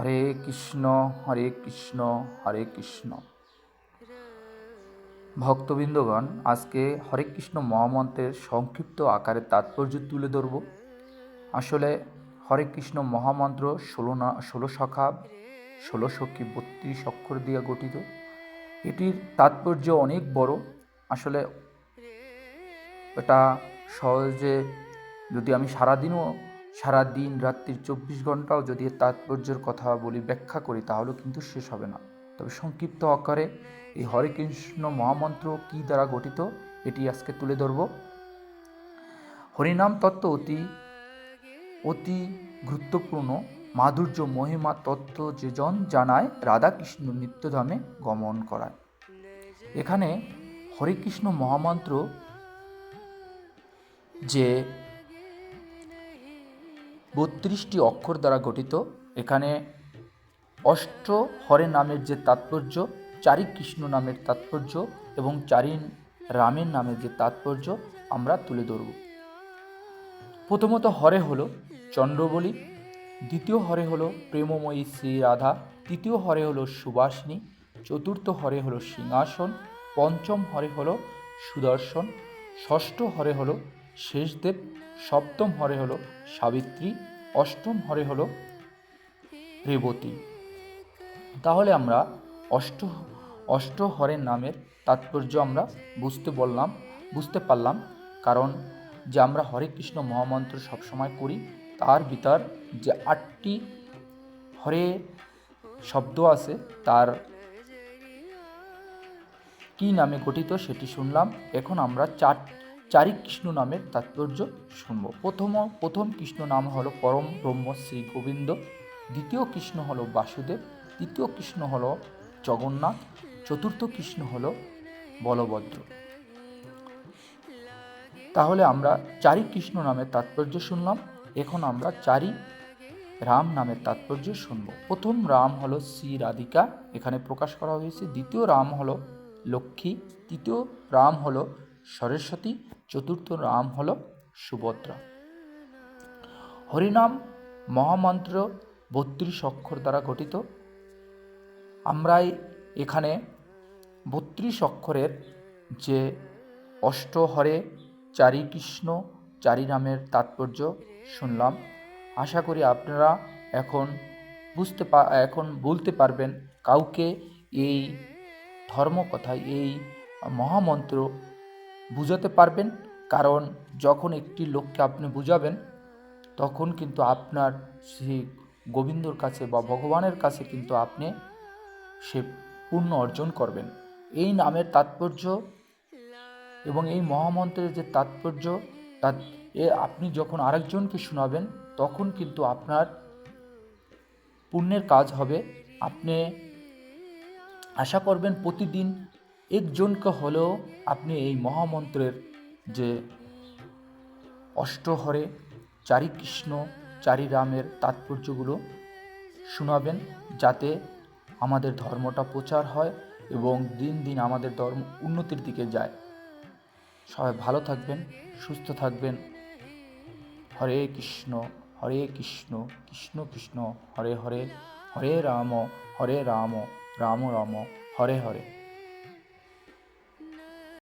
হরে কৃষ্ণ হরে কৃষ্ণ হরে কৃষ্ণ। ভক্তবৃন্দগণ, আজকে হরে কৃষ্ণ মহামন্ত্রের সংক্ষিপ্ত আকারে তাৎপর্য তুলে ধরব। আসলে হরে কৃষ্ণ মহামন্ত্র ষোলো না, ষোলো শাখা, ষোলো সখী বত্রিশ অক্ষর দিয়ে গঠিত। এটির তাৎপর্য অনেক বড়। আসলে এটা সহজে যদি আমি সারাদিনও সারা দিন রাত্রির চব্বিশ ঘন্টাও যদি তাৎপর্যের কথা বলি, ব্যাখ্যা করি, তাহলেও কিন্তু শেষ হবে না। তবে সংক্ষিপ্ত আকারে এই হরে কৃষ্ণ মহামন্ত্র কি দ্বারা গঠিত, এটি আজকে তুলে ধরব। হরিনাম তত্ত্ব অতি অতি গুরুত্বপূর্ণ। মাধুর্য, মহিমা তত্ত্ব যে জন জানায়, রাধাকৃষ্ণ নিত্যধামে গমন করায়। এখানে হরে কৃষ্ণ মহামন্ত্র যে বত্রিশটি অক্ষর দ্বারা গঠিত। এখানে অষ্ট হরে নামের যে তাৎপর্য, চারি কৃষ্ণ নামের তাৎপর্য এবং চারি রামের নামের যে তাৎপর্য আমরা তুলে ধরব। প্রথমত হরে হলো চন্দ্রবলী, দ্বিতীয় হরে হলো প্রেমময়ী শ্রী রাধা, তৃতীয় হরে হলো সুবাসিনী চতুর্থ হরে হলো সিংহাসন, পঞ্চম হরে হলো সুদর্শন, ষষ্ঠ হরে হলো শেষদেব সপ্তম হরে হলো সাবিত্রী, অষ্টম হরে হলো রেবতী। তাহলে আমরা অষ্ট অষ্ট হরের নামের তাৎপর্য আমরা বুঝতে বললাম, বুঝতে পারলাম। কারণ যে আমরা হরে কৃষ্ণ মহামন্ত্র সবসময় করি, তার ভিতর যে আটটি হরে শব্দ আছে, তার কি নামে গঠিত সেটি শুনলাম। এখন আমরা চার চারি কৃষ্ণ নামের তাৎপর্য শুনব। প্রথম প্রথম কৃষ্ণ নাম হলো পরম ব্রহ্ম শ্রী গোবিন্দ, দ্বিতীয় কৃষ্ণ হলো বাসুদেব, তৃতীয় কৃষ্ণ হলো জগন্নাথ, চতুর্থ কৃষ্ণ হলো বলভদ্র। তাহলে আমরা চারি কৃষ্ণ নামের তাৎপর্য শুনলাম, এখন আমরা চারি রাম নামের তাৎপর্য শুনব। প্রথম রাম হলো শ্রী রাধিকা, এখানে প্রকাশ করা হয়েছে। দ্বিতীয় রাম হলো লক্ষ্মী, তৃতীয় রাম হলো সরস্বতী, চতুর্থ নাম হল সুভদ্রা। হরিনাম মহামন্ত্র বত্রিশ অক্ষর দ্বারা গঠিত। আমরাই এখানে বত্রিশ অক্ষরের যে অষ্টহরে চারি কৃষ্ণ, চারি নামের তাৎপর্য শুনলাম। আশা করি আপনারা এখন বুঝতে পা, এখন বলতে পারবেন কাউকে এই ধর্মকথায়, এই মহামন্ত্র বুঝাতে পারবেন, কারণ যখন একটি লোককে আপনি বুঝাবেন, তখন কিন্তু আপনার সেই গোবিন্দর কাছে বা ভগবানের কাছে কিন্তু আপনি সে পূর্ণ অর্জন করবেন। এই নামের তাৎপর্য এবং এই মহামন্ত্রের যে তাৎপর্য তা এ আপনি যখন আরেকজনকে শোনাবেন, তখন কিন্তু আপনার পুণ্যের কাজ হবে। আপনি আশা করবেন প্রতিদিন একজনকে হলেও আপনি এই মহামন্ত্রের যে অষ্টহরে চারি কৃষ্ণ চারি রামের তাৎপর্যগুলো শোনাবেন যাতে আমাদের ধর্মটা প্রচার হয় এবং দিন দিন আমাদের ধর্ম উন্নতির দিকে যায়। সবাই ভালো থাকবেন, সুস্থ থাকবেন। হরে কৃষ্ণ হরে কৃষ্ণ কৃষ্ণ কৃষ্ণ, হরে হরে হরে রাম হরে রাম রাম রাম, হরে হরে।